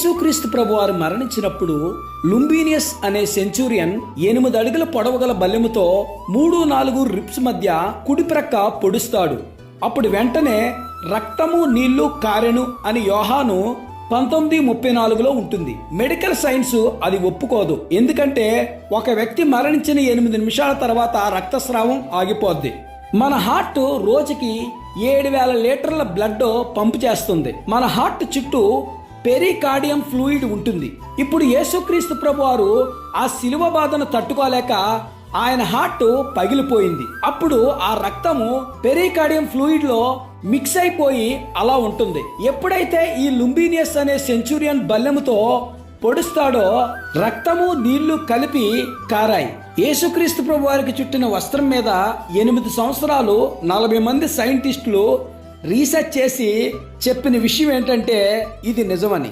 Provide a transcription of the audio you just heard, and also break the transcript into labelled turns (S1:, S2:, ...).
S1: యేసుక్రీస్తు ప్రభువారు మరణించినప్పుడు లుంబీనియస్ అనే సెంచూరియన్ ఎనిమిది అడుగుల పొడవుగల బల్లెముతో మూడు నాలుగు రిప్స్ మధ్య కుడిప్రక్క పొడుస్తాడు. అప్పుడు వెంటనే రక్తము నీళ్ళు కారెను అని యోహాను పంతొమ్మిది ముప్పై నాలుగులో ఉంటుంది. మెడికల్ సైన్స్ అది ఒప్పుకోదు. ఎందుకంటే ఒక వ్యక్తి మరణించిన ఎనిమిది నిమిషాల తర్వాత రక్తస్రావం ఆగిపోద్ది. మన హార్ట్ రోజుకి ఏడు వేల లీటర్ల బ్లడ్ పంపు చేస్తుంది. మన హార్ట్ చుట్టూ పెరికార్డియం ఫ్లూయిడ్ ఉంటుంది. ఇప్పుడు యేసుక్రీస్తు ప్రభు వారు ఆ శిలువ బాధను తట్టుకోలేక ఆయన హార్ట్ పగిలిపోయింది. అప్పుడు ఆ రక్తము పెరికార్డియం ఫ్లూయిడ్లో మిక్స్ అయిపోయి అలా ఉంటుంది. ఎప్పుడైతే ఈ లుంబీనియస్ అనే సెంచురియన్ బల్లెముతో పొడుస్తాడో రక్తము నీళ్ళు కలిపి కారాయి. యేసుక్రీస్తు ప్రభు వారికి చుట్టిన వస్త్రం మీద ఎనిమిది సంవత్సరాలు నలభై మంది సైంటిస్టులు రీసెర్చ్ చేసి చెప్పిన విషయం ఏంటంటే ఇది నిజమని.